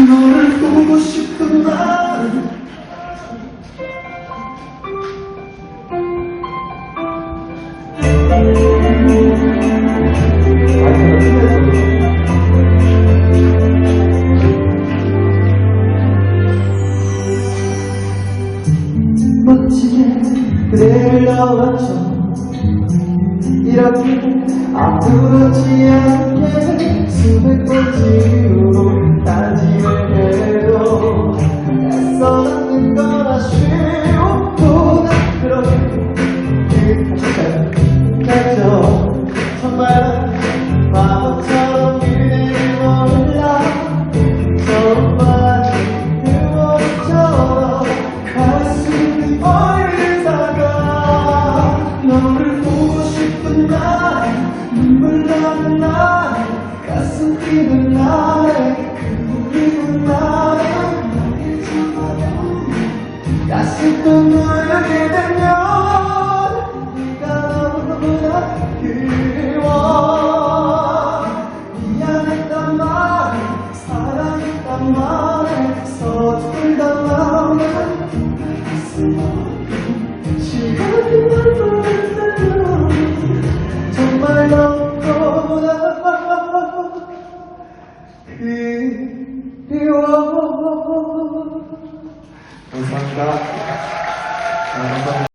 너를 보고 싶은 마음. 멋지게 그대를 넣었죠 이렇게 아무렇지 않게 수백 번째 날 눈물 나는 날 가슴 뛰는 날에 그리운 날에 가슴 눈물게 되면 네가 너무나 그리워. 미안했단 말 사랑했단 말 Uzakta